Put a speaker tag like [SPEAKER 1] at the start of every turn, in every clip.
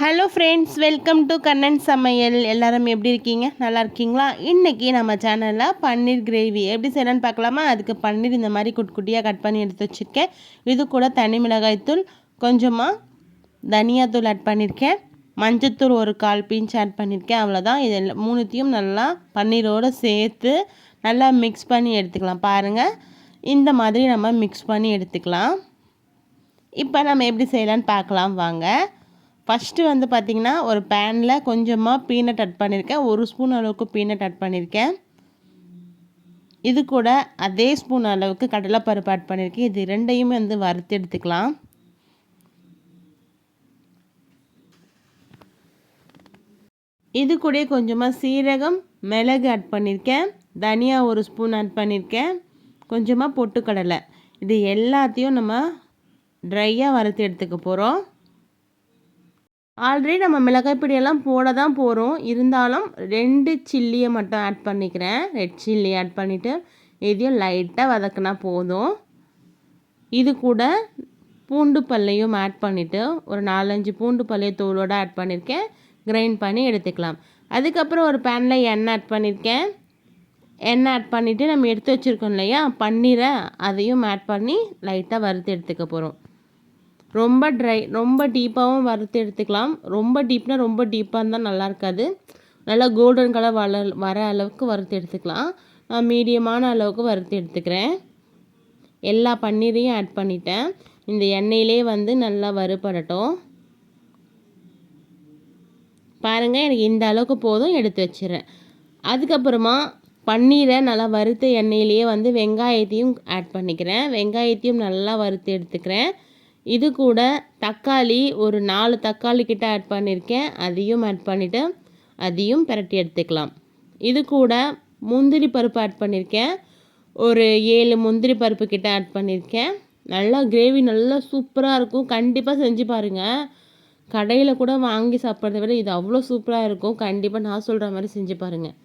[SPEAKER 1] hello friends welcome to Kannan சமையல் எல்லாரும் எப்படி இருக்கீங்க நல்லா இருக்கீங்களா இன்றைக்கி நம்ம சேனலில் பன்னீர் கிரேவி எப்படி செய்யலான்னு பார்க்கலாமா அதுக்கு பன்னீர் இந்த மாதிரி குட்டி குட்டியாக கட் பண்ணி எடுத்து வச்சுருக்கேன் இது கூட தனி மிளகாய்த்தூள் கொஞ்சமாக தனியாத்தூள் ஆட் பண்ணியிருக்கேன் மஞ்சத்தூள் ஒரு கால் பிஞ்ச் ஆட் பண்ணியிருக்கேன் அவ்வளோதான் இது மூணுத்தையும் நல்லா பன்னீரோடு சேர்த்து நல்லா மிக்ஸ் பண்ணி எடுத்துக்கலாம் பாருங்கள் இந்த மாதிரி நம்ம மிக்ஸ் பண்ணி எடுத்துக்கலாம் இப்போ நம்ம எப்படி செய்யலான்னு பார்க்கலாம் வாங்க ஃபஸ்ட்டு வந்து பார்த்திங்கன்னா ஒரு பேனில் கொஞ்சமாக பீனட் அட் பண்ணியிருக்கேன் ஒரு ஸ்பூன் அளவுக்கு பீனட் அட் பண்ணியிருக்கேன் இது கூட அதே ஸ்பூன் அளவுக்கு கடலைப்பருப்பு ஆட் பண்ணியிருக்கேன் இது ரெண்டையுமே வந்து வறுத்து எடுத்துக்கலாம் இது கூட கொஞ்சமாக சீரகம் மிளகு ஆட் பண்ணியிருக்கேன் தனியா ஒரு ஸ்பூன் ஆட் பண்ணியிருக்கேன் கொஞ்சமாக பொட்டுக்கடலை இது எல்லாத்தையும் நம்ம ட்ரையாக வறுத்து எடுத்துக்க போகிறோம் ஆல்ரெடி நம்ம மிளகாய் பொடியெல்லாம் போட தான் போகிறோம் இருந்தாலும் ரெண்டு சில்லியை மட்டும் ஆட் பண்ணிக்கிறேன் ரெட் சில்லி ஆட் பண்ணிவிட்டு எதையும் லைட்டாக வதக்குனா போதும் இது கூட பூண்டு பல்லையும் ஆட் பண்ணிவிட்டு ஒரு நாலஞ்சு பூண்டு பல்லையை தோலோடு ஆட் பண்ணியிருக்கேன் கிரைண்ட் பண்ணி எடுத்துக்கலாம் அதுக்கப்புறம் ஒரு பேனில் எண்ணெய் ஆட் பண்ணியிருக்கேன் எண்ணெய் ஆட் பண்ணிவிட்டு நம்ம எடுத்து வச்சுருக்கோம் இல்லையா பன்னீரை அதையும் ஆட் பண்ணி லைட்டாக வறுத்து எடுத்துக்க போகிறோம் ரொம்ப ட்ரை ரொம்ப டீப்பாகவும் வறுத்து எடுத்துக்கலாம் ரொம்ப டீப்னால் ரொம்ப டீப்பாக இருந்தால் நல்லா இருக்காது நல்லா கோல்டன் கலர் வள வர அளவுக்கு வறுத்து எடுத்துக்கலாம் நான் மீடியமான அளவுக்கு வறுத்து எடுத்துக்கிறேன் எல்லா பன்னீரையும் ஆட் பண்ணிட்டேன் இந்த எண்ணெயிலே வந்து நல்லா வறுபடட்டும் பாருங்கள் எனக்கு இந்த அளவுக்கு போதும் எடுத்து வச்சிடறேன் அதுக்கப்புறமா பன்னீரை நல்லா வறுத்த எண்ணெயிலேயே வந்து வெங்காயத்தையும் ஆட் பண்ணிக்கிறேன் வெங்காயத்தையும் நல்லா வறுத்து எடுத்துக்கிறேன் இது கூட தக்காளி ஒரு நாலு தக்காளி கிட்ட ஆட் பண்ணியிருக்கேன் அதையும் ஆட் பண்ணிவிட்டு அதையும் பிரட்டி எடுத்துக்கலாம் இது கூட முந்திரி பருப்பு ஆட் பண்ணியிருக்கேன் ஒரு ஏழு முந்திரி பருப்பு கிட்ட ஆட் பண்ணியிருக்கேன் நல்லா கிரேவி நல்லா சூப்பராக இருக்கும் கண்டிப்பாக செஞ்சு பாருங்கள் கடையில் கூட வாங்கி சாப்பிட்றத விட இது அவ்வளோ சூப்பராக இருக்கும் கண்டிப்பாக நான் சொல்கிற மாதிரி செஞ்சு பாருங்கள்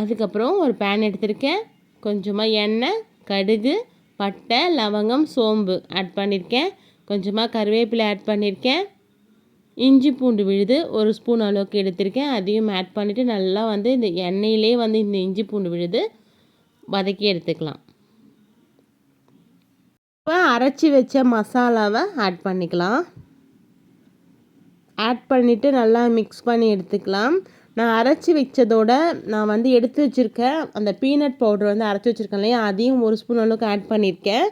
[SPEAKER 1] அதுக்கப்புறம் ஒரு பேன் எடுத்திருக்கேன் கொஞ்சமாக எண்ணெய் கடுகு பட்டை லவங்கம் சோம்பு ஆட் பண்ணியிருக்கேன் கொஞ்சமாக கருவேப்பிலை ஆட் பண்ணியிருக்கேன் இஞ்சி பூண்டு விழுது ஒரு ஸ்பூன் அளவுக்கு எடுத்திருக்கேன் அதையும் ஆட் பண்ணிவிட்டு நல்லா வந்து இந்த எண்ணெயிலே வந்து இந்த இஞ்சி பூண்டு விழுது வதக்கி எடுத்துக்கலாம் இப்போ அரைச்சி வச்ச மசாலாவை ஆட் பண்ணிக்கலாம் ஆட் பண்ணிவிட்டு நல்லா மிக்ஸ் பண்ணி எடுத்துக்கலாம் நான் அரைச்சி வச்சதோட நான் வந்து எடுத்து வச்சுருக்க அந்த பீனட் பவுடர் வந்து அரைச்சி வச்சுருக்கேன் இல்லையா அதையும் ஒரு ஸ்பூன் அளவுக்கு ஆட் பண்ணியிருக்கேன்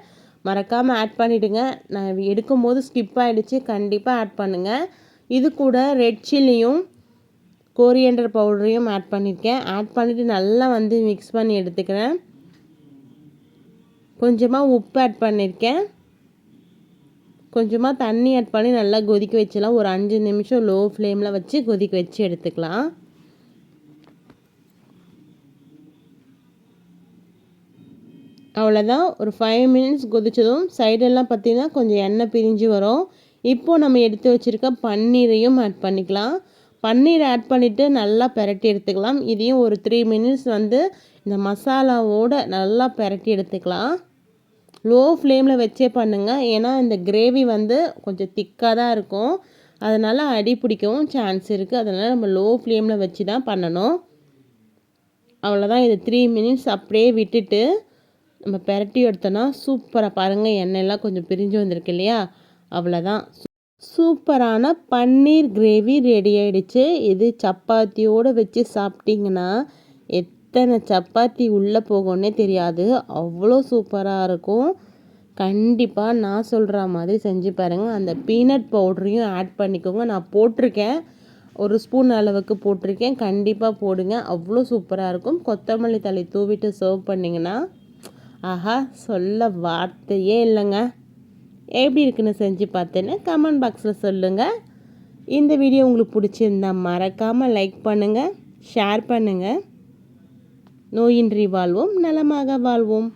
[SPEAKER 1] மறக்காமல் ஆட் பண்ணிவிடுங்க நான் எடுக்கும் போது ஸ்கிப் ஆகிடுச்சு கண்டிப்பாக ஆட் பண்ணுங்கள் இது கூட ரெட் சில்லியும் கோரியண்டர் பவுடரையும் ஆட் பண்ணியிருக்கேன் ஆட் பண்ணிவிட்டு நல்லா வந்து மிக்ஸ் பண்ணி எடுத்துக்கிறேன் கொஞ்சமாக உப்பு ஆட் பண்ணியிருக்கேன் கொஞ்சமாக தண்ணி ஆட் பண்ணி நல்லா கொதிக்க வச்சலாம் ஒரு அஞ்சு நிமிஷம் லோ ஃப்ளேமில் வச்சு கொதிக்க வச்சு எடுத்துக்கலாம் அவ்வளோதான் ஒரு ஃபைவ் மினிட்ஸ் கொதித்ததும் சைடெல்லாம் பார்த்திங்கன்னா கொஞ்சம் எண்ணெய் பிரிஞ்சு வரும் இப்போது நம்ம எடுத்து வச்சுருக்க பன்னீரையும் ஆட் பண்ணிக்கலாம் பன்னீர் ஆட் பண்ணிவிட்டு நல்லா பெரட்டி எடுத்துக்கலாம் இதையும் ஒரு த்ரீ மினிட்ஸ் வந்து இந்த மசாலாவோடு நல்லா பெரட்டி எடுத்துக்கலாம் லோ ஃப்ளேமில் வச்சே பண்ணுங்கள் ஏன்னா இந்த கிரேவி வந்து கொஞ்சம் திக்காக தான் இருக்கும் அதனால் அடி பிடிக்கவும் சான்ஸ் இருக்குது அதனால் நம்ம லோ ஃப்ளேமில் வச்சு தான் பண்ணணும் அவ்வளோதான் இது த்ரீ மினிட்ஸ் அப்படியே விட்டுட்டு நம்ம பெரட்டி எடுத்தோன்னா சூப்பராக பாருங்கள் எண்ணெயெல்லாம் கொஞ்சம் பிரிஞ்சு வந்திருக்கு இல்லையா அவ்வளோதான் சூப்பரான பன்னீர் கிரேவி ரெடி ஆகிடுச்சு இது சப்பாத்தியோடு வச்சு சாப்பிட்டிங்கன்னா எத்தனை சப்பாத்தி உள்ளே போகும்னே தெரியாது அவ்வளோ சூப்பராக இருக்கும் கண்டிப்பாக நான் சொல்கிற மாதிரி செஞ்சு பாருங்கள் அந்த பீனட் பவுடரையும் ஆட் பண்ணிக்கோங்க நான் போட்டிருக்கேன் ஒரு ஸ்பூன் அளவுக்கு போட்டிருக்கேன் கண்டிப்பாக போடுங்க அவ்வளோ சூப்பராக இருக்கும் கொத்தமல்லி தலை தூவிட்டு சர்வ் பண்ணிங்கன்னா ஆஹா சொல்ல வார்த்தையே இல்லைங்க எப்படி இருக்குன்னு செஞ்சு பார்த்தேன்னு கமெண்ட் பாக்ஸில் சொல்லுங்கள் இந்த வீடியோ உங்களுக்கு பிடிச்சிருந்தா மறக்காமல் லைக் பண்ணுங்கள் ஷேர் பண்ணுங்கள் நோயின்றி வாழ்வோம் நலமாக வாழ்வோம்